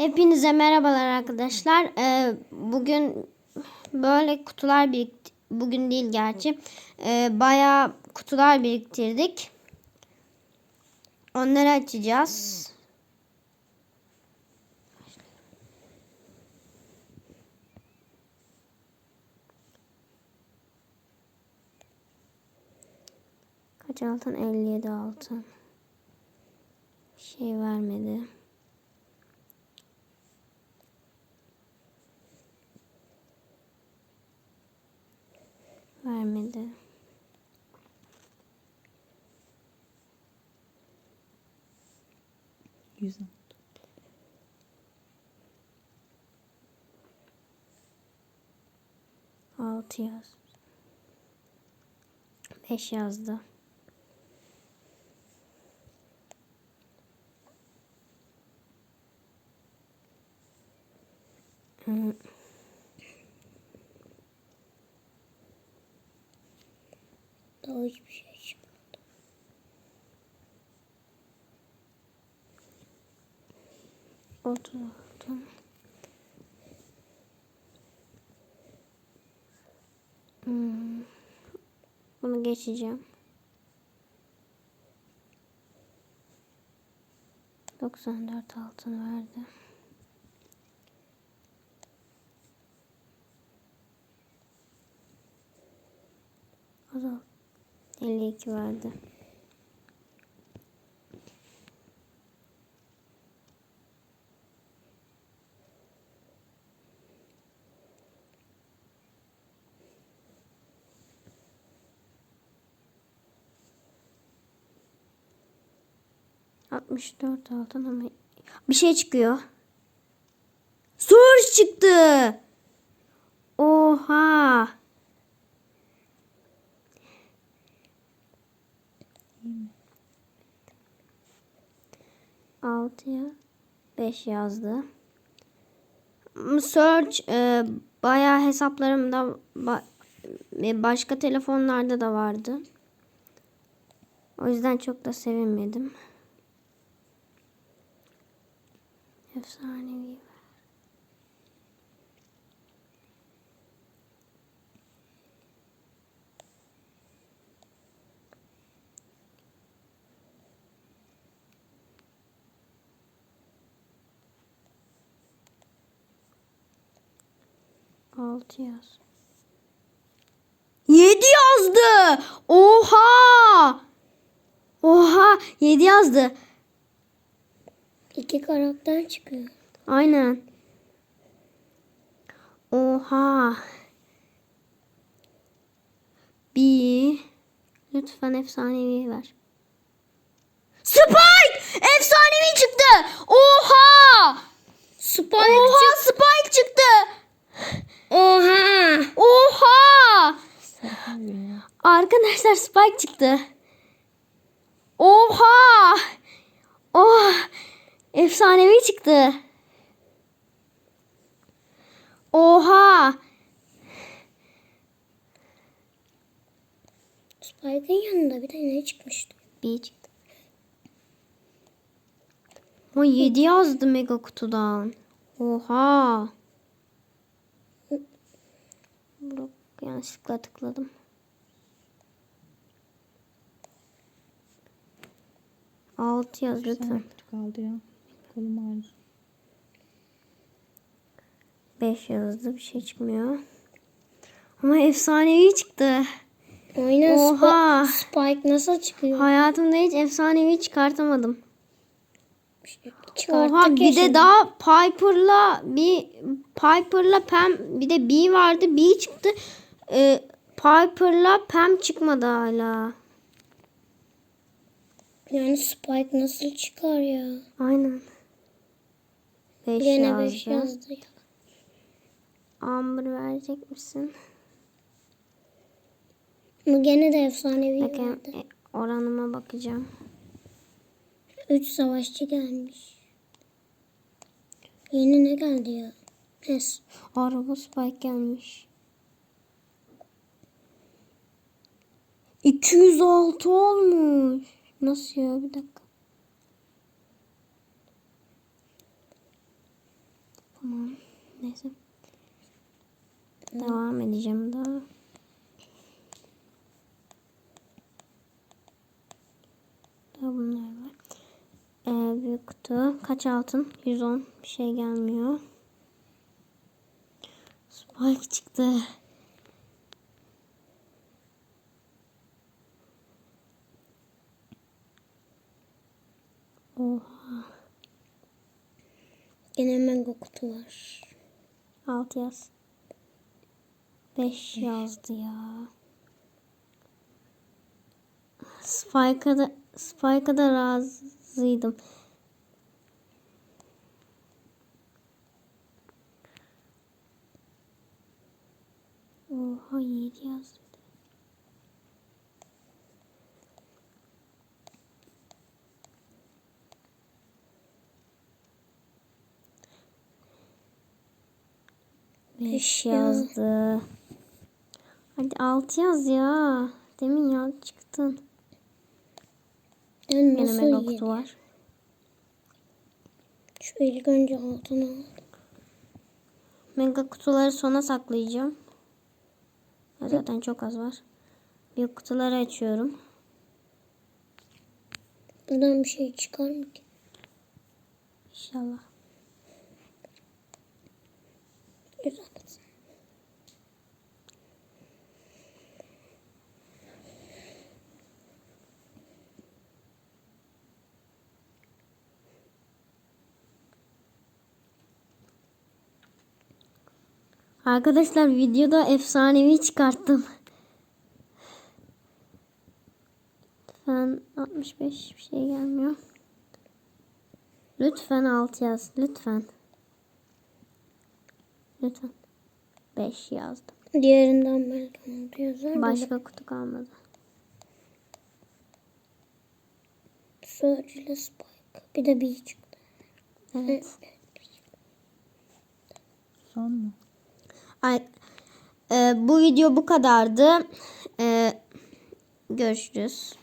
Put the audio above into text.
Hepinize merhabalar arkadaşlar. Ee, bugün böyle kutular birikti. Bugün değil gerçi. Ee, bayağı kutular biriktirdik. Onları açacağız. Kaç altın? 57 altın. Şey vermedi. Vermedi. Güzel. Altı yaz. Beş yazdı. Hı. Hiçbir şey çıkmadı. Altı. Hmm. Bunu geçeceğim. 94 altın verdi. Azal. 52 verdi. Altmış dört altın ama bir şey çıkıyor. Sur çıktı. Oha. Altıya beş yazdı. Search e, bayağı hesaplarımda ba- e, başka telefonlarda da vardı. O yüzden çok da sevinmedim. Efsanevi. Altı yaz. Yedi yazdı. Oha. Oha. Yedi yazdı. İki karakter çıkıyor. Aynen. Oha. Bir. Lütfen efsanevi ver. Spike! Efsanevi çıktı. Oha! Spike Oha Spike çıktı. Oha! Oha! Arkadaşlar Spike çıktı. Oha! Oh! Efsanevi çıktı. Oha! Spike'ın yanında bir de ne çıkmıştı? Bir çıktı. O 7 yazdı mega kutudan. Oha! Yanlışlıkla tıkladım. Altı yaz lütfen. kaldı ya. Kolum ağrıdı. 5 yazdı bir şey çıkmıyor. Ama efsanevi çıktı. Aynen Oha. Spike, Spike nasıl çıkıyor? Hayatımda hiç efsanevi çıkartamadım. Çıkarttık Oha bir de daha Piper'la bir Piper'la Pam bir de B vardı. B çıktı. Ee, Piper'la Pam çıkmadı hala. Yani Spike nasıl çıkar ya? Aynen. 5 Gene yazdı. 5 yazdı ya. Amber verecek misin? Bu gene de efsanevi Bakın verdi. e, oranıma bakacağım. 3 savaşçı gelmiş. Yeni ne geldi ya? Es. Araba Spike gelmiş. 206 olmuş. Nasıl ya bir dakika. Tamam. Neyse. Devam edeceğim daha. Daha bunlar var. Ee, büyük kutu. Kaç altın? 110. Bir şey gelmiyor. Spike çıktı. Oha. Gene mega kutu var. 6 yaz. 5 yazdı ya. Spike'a da, Spike'a da razıydım. Oha 7 yazdı. Beş ya. yazdı. Hadi 6 yaz ya. Demin ya çıktın. Ben nasıl mega kutu var. Şu ilk önce altını al. Mega kutuları sona saklayacağım. Ya Zaten çok az var. Büyük kutuları açıyorum. Buradan bir şey çıkar mı ki? İnşallah. Arkadaşlar videoda efsanevi çıkarttım. Lütfen 65 bir şey gelmiyor. Lütfen 6 yaz. Lütfen. Lütfen. 5 yazdım. Diğerinden belki oldu yazar. Başka kutu kalmadı. Surge ile Spike. Bir de bir çıktı. Evet. Son mu? E, bu video bu kadardı. E, görüşürüz.